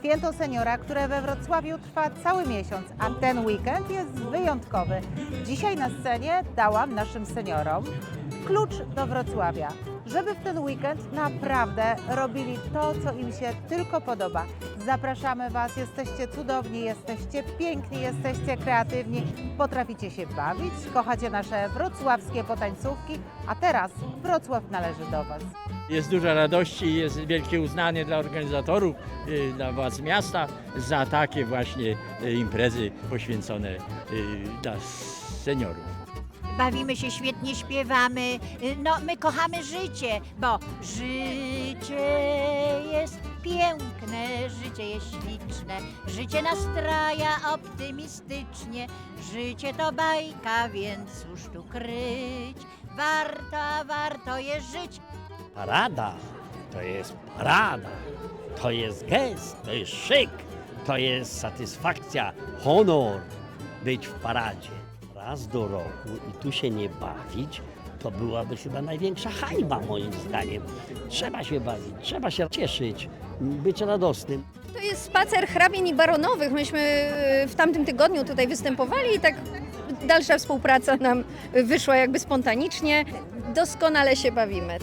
Święto Seniora, które we Wrocławiu trwa cały miesiąc, a ten weekend jest wyjątkowy. Dzisiaj na scenie dałam naszym seniorom klucz do Wrocławia, żeby w ten weekend naprawdę robili to, co im się tylko podoba. Zapraszamy Was, jesteście cudowni, jesteście piękni, jesteście kreatywni, potraficie się bawić, kochacie nasze wrocławskie potańcówki, a teraz Wrocław należy do Was. Jest dużo radości, jest wielkie uznanie dla organizatorów, y, dla władz miasta za takie właśnie y, imprezy poświęcone y, dla seniorów. Bawimy się świetnie, śpiewamy. No, my kochamy życie, bo życie piękne, życie jest śliczne, życie nastraja optymistycznie. Życie to bajka, więc cóż tu kryć? Warto, warto jest żyć. Parada to jest parada, to jest gest, to jest szyk, to jest satysfakcja, honor być w paradzie. Raz do roku i tu się nie bawić, to byłaby chyba największa hańba moim zdaniem. Trzeba się bawić, trzeba się cieszyć, być radosnym. To jest spacer hrabin i baronowych. Myśmy e, w tamtym tygodniu tutaj występowali i tak dalsza współpraca nam wyszła jakby spontanicznie. Doskonale się bawimy.